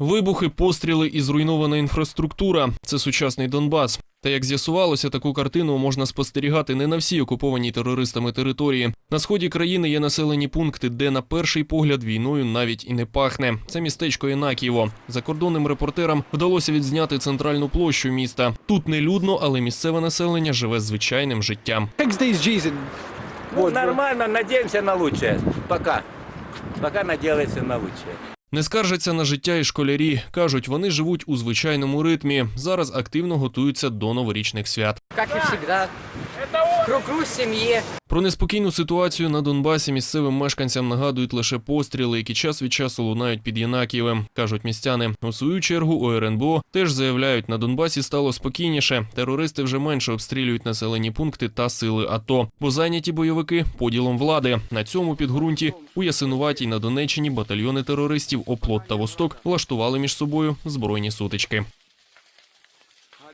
Вибухи, постріли і зруйнована інфраструктура це сучасний Донбас. Та як з'ясувалося, таку картину можна спостерігати не на всій окупованій терористами території. На сході країни є населені пункти, де на перший погляд війною навіть і не пахне. Це містечко Інакієво. Закордонним репортерам вдалося відзняти центральну площу міста. Тут не людно, але місцеве населення живе звичайним життям. Здесь жизнь? Ну, нормально, надеемся на лучшее. Пока. Пока надеемся на лучшее. Не скаржаться на життя і школярі. кажуть, вони живуть у звичайному ритмі. Зараз активно готуються до новорічних свят. Як і всегда. В кругу семьи. Про неспокійну ситуацію на Донбасі місцевим мешканцям нагадують лише постріли, які час від часу лунають під Янакієвим, кажуть містяни. У свою чергу у РНБО теж заявляють, на Донбасі стало спокійніше. Терористи вже менше обстрілюють населені пункти та сили АТО, бо зайняті бойовики поділом влади. На цьому підґрунті у Ясинуватій на Донеччині батальйони терористів Оплот та Восток влаштували між собою збройні сутички.